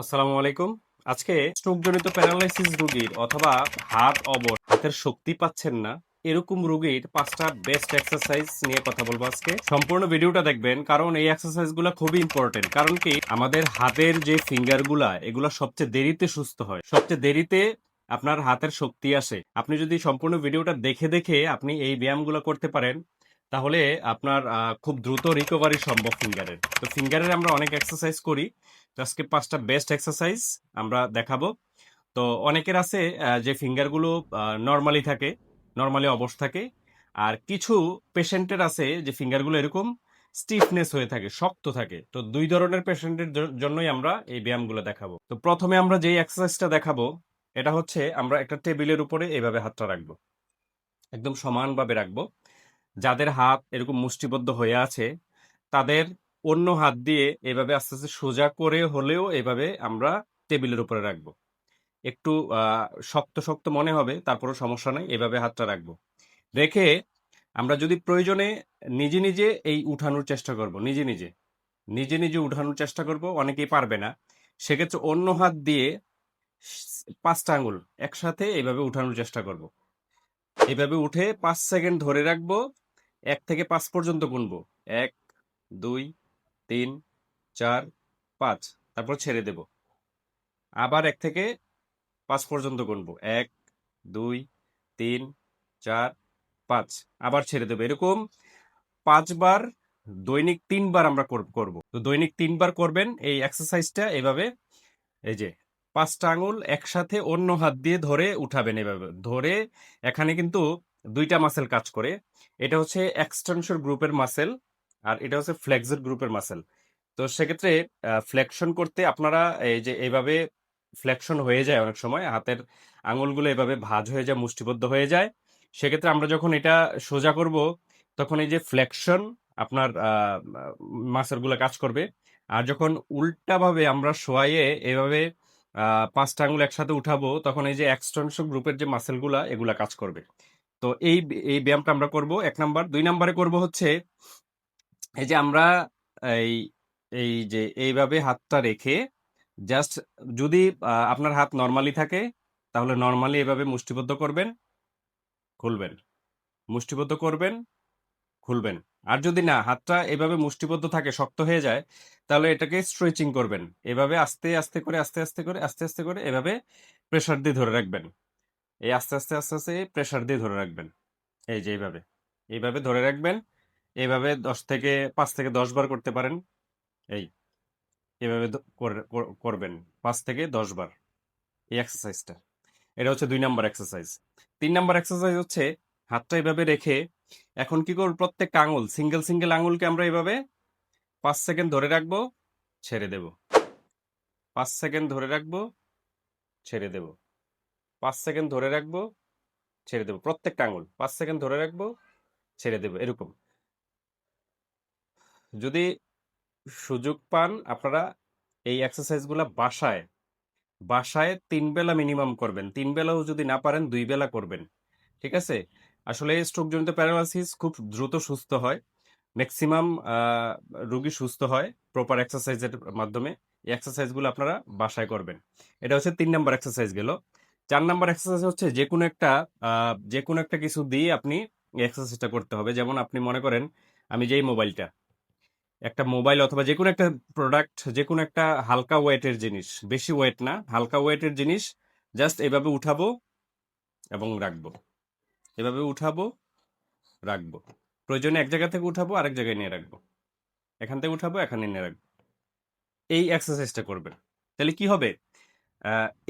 আসসালামু আলাইকুম। আজকে স্ট্রোকজনিত প্যারালাইসিস রোগীর অথবা হাত অবর হাতের শক্তি পাচ্ছেন না, এরকম রোগীর পাঁচটা বেস্ট এক্সারসাইজ নিয়ে কথা বলব আজকে। সম্পূর্ণ ভিডিওটা দেখবেন, কারণ এই এক্সারসাইজগুলা খুবই ইম্পর্টেন্ট কারণ কি আমাদের হাতের যে ফিঙ্গারগুলা এগুলা সবচেয়ে দেরিতে সুস্থ হয়। সবচেয়ে দেরিতে আপনার হাতের শক্তি আসে। আপনি যদি সম্পূর্ণ ভিডিওটা দেখে দেখে আপনি এই ব্যায়ামগুলো করতে পারেন তাহলে আপনার খুব দ্রুত রিকভারি সম্ভব ফিঙ্গারের তো ফিঙ্গারের আমরা অনেক এক্সারসাইজ করি। তো আজকে পাঁচটা বেস্ট এক্সারসাইজ আমরা দেখাবো। তো অনেকের আছে যে ফিঙ্গারগুলো নর্মালি থাকে নর্মালি অবশ থাকে। আর কিছু পেশেন্টের আছে, যে ফিঙ্গারগুলো এরকম স্টিফনেস হয়ে থাকে, শক্ত থাকে। তো দুই ধরনের পেশেন্টের জন্যই আমরা এই ব্যায়ামগুলো দেখাবো। তো প্রথমে আমরা যেই এক্সারসাইজটা দেখাবো, এটা হচ্ছে আমরা একটা টেবিলের উপরে এইভাবে হাতটা রাখব। একদম সমানভাবে রাখব। যাদের হাত এরকম মুষ্টিবদ্ধ হয়ে আছে, তাদের অন্য হাত দিয়ে এভাবে আস্তে আস্তে সোজা করে হলেও এভাবে আমরা টেবিলের উপরে রাখব। একটু শক্ত শক্ত মনে হবে, তারপরও সমস্যা নেই, এভাবে হাতটা রাখব। রেখে আমরা যদি প্রয়োজনে নিজে নিজে এই উঠানোর চেষ্টা করব, নিজে নিজে নিজে নিজে উঠানোর চেষ্টা করব, অনেকেই পারবে না। সেক্ষেত্রে অন্য হাত দিয়ে পাঁচটা আঙুল একসাথে এভাবে উঠানোর চেষ্টা করব। এভাবে উঠে পাঁচ সেকেন্ড ধরে রাখব এক থেকে পাঁচ পর্যন্ত গুনবো। এক, দুই, তিন, চার, পাঁচ। তারপর ছেড়ে দেব। আবার এক থেকে পাঁচ পর্যন্ত গুনবো। এক, দুই, তিন, চার, পাঁচ। আবার ছেড়ে দেবো। এরকম পাঁচবার দৈনিক তিনবার আমরা কর- করব। তো দৈনিক তিনবার করবেন এই এক্সারসাইজটা এভাবে। এই যে পাঁচটা আঙুল একসাথে অন্য হাত দিয়ে ধরে উঠাবেন এভাবে। ধরে এখানে কিন্তু দুইটা মাসেল কাজ করে। এটা হচ্ছে এক্সটেনশন গ্রুপের মাসেল আর এটা হচ্ছে ফ্লেক্সর গ্রুপের মাসেল তো সেক্ষেত্রে ফ্লেকশন করতে আপনারা এই যে এইভাবে ফ্লেকশন হয়ে যায় অনেক সময়, হাতের আঙুলগুলো এভাবে ভাজ হয়ে যায়, মুষ্টিবদ্ধ হয়ে যায়। সেক্ষেত্রে আমরা যখন এটা সোজা করব, তখন এই যে ফ্লেকশন আপনার মাসেলগুলো কাজ করবে। আর যখন উল্টাভাবে আমরা শোয়াইয়ে এভাবে পাঁচটা আঙুল একসাথে উঠাবো, তখন এই যে এক্সটেনশন গ্রুপের যে মাসেলগুলা এগুলা কাজ করবে। তো এই এই ব্যায়ামটা আমরা করব। এক নাম্বার। দুই নাম্বারে করব হচ্ছে, এই যে আমরা এই এই যে এইভাবে হাতটা রেখে জাস্ট যদি আপনার হাত নর্মালি থাকে, তাহলে নর্মালি এভাবে মুষ্টিবদ্ধ করবেন, খুলবেন। মুষ্টিবদ্ধ করবেন, খুলবেন। আর যদি না, হাতটা এভাবে মুষ্টিবদ্ধ থাকে, শক্ত হয়ে যায়, তাহলে এটাকে স্ট্রেচিং করবেন। এভাবে আস্তে আস্তে করে, আস্তে আস্তে করে, আস্তে আস্তে করে এভাবে প্রেসার দিয়ে ধরে রাখবেন। এই আস্তে আস্তে আস্তে আস্তে প্রেশার দিয়ে ধরে রাখবেন। এই যে এইভাবে। এইভাবে ধরে রাখবেন। এইভাবে দশ থেকে, পাঁচ থেকে দশ বার করতে পারেন। এই। এভাবে করবেন। পাঁচ থেকে দশ বার। এই এক্সারসাইজটা এটা হচ্ছে দুই নাম্বার এক্সারসাইজ তিন নাম্বার এক্সারসাইজ হচ্ছে হাতটা এভাবে রেখে এখন কি করব প্রত্যেকটা আঙুল সিঙ্গেল সিঙ্গেল আঙুলকে আমরা এভাবে পাঁচ সেকেন্ড ধরে রাখব, ছেড়ে দেব। পাঁচ সেকেন্ড ধরে রাখব, ছেড়ে দেব। পাঁচ সেকেন্ড ধরে রাখব, ছেড়ে দেবো। প্রত্যেকটা আঙুল, পাঁচ সেকেন্ড ধরে রাখব, ছেড়ে দেবো, এরকম। যদি সুযোগ পান, আপনারা এই এক্সারসাইজগুলো বাসায় বাসায় তিন বেলা মিনিমাম করবেন। তিন বেলাও যদি না পারেন, দুই বেলা করবেন। ঠিক আছে? আসলে স্ট্রোকজনিত প্যারালাইসিস খুব দ্রুত সুস্থ হয়। ম্যাক্সিমাম রোগী সুস্থ হয় প্রপার এক্সারসাইজের মাধ্যমে। এই এক্সারসাইজগুলো আপনারা বাসায় করবেন। এটা হচ্ছে তিন নাম্বার এক্সারসাইজ গেল। চার নাম্বার এক্সারসাইজ হচ্ছে যে কোনো একটা যে কোনো একটা কিছু দিয়ে আপনি এক্সারসাইজটা করতে হবে। যেমন আপনি মনে করেন, আমি যেই মোবাইলটা, একটা মোবাইল অথবা যে কোনো একটা প্রোডাক্ট যে কোনো একটা হালকা ওয়েটের জিনিস, বেশি ওয়েট না, হালকা ওয়েটের জিনিস জাস্ট এভাবে উঠাবো এবং রাখব। এভাবে উঠাবো, রাখব। প্রয়োজনে এক জায়গা থেকে উঠাবো, আরেক জায়গায় নিয়ে রাখব। এখান থেকে উঠাবো, এখানে নিয়ে রাখব। এই এক্সারসাইজটা করবেন। তাহলে কি হবে?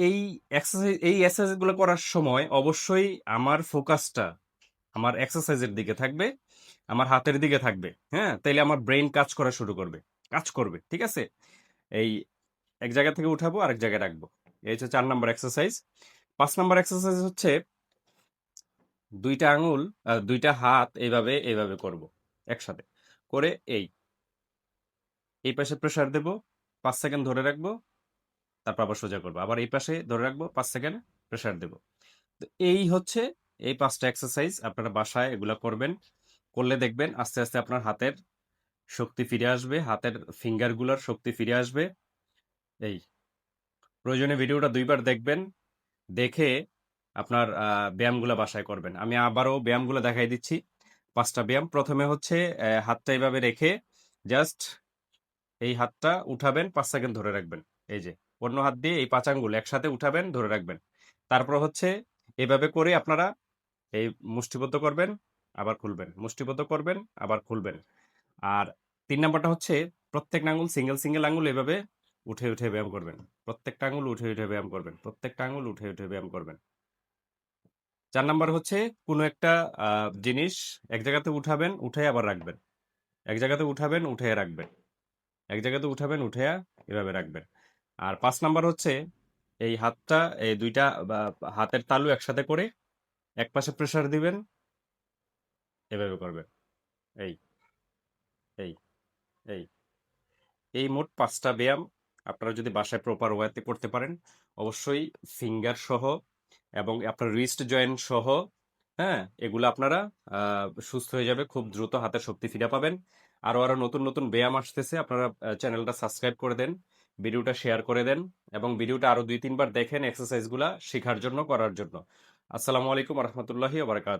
এই এক্সারসাইজ এই এক্সারসাইজগুলো করার সময় অবশ্যই আমার ফোকাসটা আমার এক্সারসাইজের দিকে থাকবে, আমার হাতের দিকে থাকবে হ্যাঁ? তাইলে আমার ব্রেন কাজ করা শুরু করবে, কাজ করবে, ঠিক আছে? এই এক জায়গা থেকে উঠাবো, আরেক জায়গায় রাখব। এই হচ্ছে চার নাম্বার এক্সারসাইজ পাঁচ নাম্বার এক্সারসাইজ হচ্ছে দুইটা আঙুল দুইটা হাত এইভাবে এইভাবে করব একসাথে। করে এই এই পাশে প্রেসার দেব, পাঁচ সেকেন্ড ধরে রাখব তারপর আবার সোজা করব। আবার এই পাশে ধরে রাখব, পাঁচ সেকেন্ড প্রেশার দেব। তো এই হচ্ছে এই পাঁচটা এক্সারসাইজ আপনারা বাসায় এগুলা করবেন। করলে দেখবেন আস্তে আস্তে আপনার হাতের শক্তি ফিরে আসবে, হাতের ফিঙ্গারগুলোর শক্তি ফিরে আসবে। এই প্রয়োজনে ভিডিওটা দুইবার দেখবেন, দেখে আপনার ব্যায়ামগুলো বাসায় করবেন। আমি আবারও ব্যায়ামগুলো দেখাই দিচ্ছি। পাঁচটা ব্যায়াম। প্রথমে হচ্ছে হাতটা এইভাবে রেখে জাস্ট এই হাতটা উঠাবেন, পাঁচ সেকেন্ড ধরে রাখবেন। এই যে অন্য হাত দিয়ে এই পাঁচ আঙ্গুল একসাথে উঠাবেন, ধরে রাখবেন। তারপর হচ্ছে এভাবে করে আপনারা এই মুষ্টিবদ্ধ করবেন, আবার খুলবেন। মুষ্টিবদ্ধ করবেন, আবার খুলবেন। আর তিন নাম্বারটা হচ্ছে প্রত্যেক আঙ্গুল সিঙ্গেল সিঙ্গেল আঙ্গুল এভাবে উঠে উঠে ব্যায়াম করবেন। প্রত্যেকটা আঙ্গুল উঠে উঠে ব্যায়াম করবেন। প্রত্যেকটা আঙ্গুল উঠে উঠে ব্যায়াম করবেন। চার নাম্বার হচ্ছে কোনো একটা জিনিস এক জায়গাতে উঠাবেন, উঠে আবার রাখবেন। এক জায়গাতে উঠাবেন, উঠে রাখবেন। এক জায়গাতে উঠাবেন, উঠে এভাবে রাখবেন। আর পাঁচ নাম্বার হচ্ছে এই হাতটা, এই দুইটা হাতের তালু একসাথে করে এক পাশে প্রেসার দিবেন। এভাবে করবেন। এই এই এই এই মোট পাঁচটা ব্যায়াম আপনারা যদি বাসায় প্রপার ওয়েতে করতে পারেন, অবশ্যই ফিঙ্গার সহ এবং আপনার রিস্ট জয়েন্ট সহ হ্যাঁ এগুলো আপনারা সুস্থ হয়ে যাবে, খুব দ্রুত হাতের শক্তি ফিরে পাবেন। আরও আরও নতুন নতুন ব্যায়াম আসতেছে, আপনারা চ্যানেলটা সাবস্ক্রাইব করে দেন। ভিডিওটা শেয়ার করে দেন এবং ভিডিওটা আরও দুই, তিনবার দেখেন এক্সারসাইজগুলা শেখার জন্য, করার জন্য। আসসালামু আলাইকুম রহমতুল্লাহি ওবরাকাত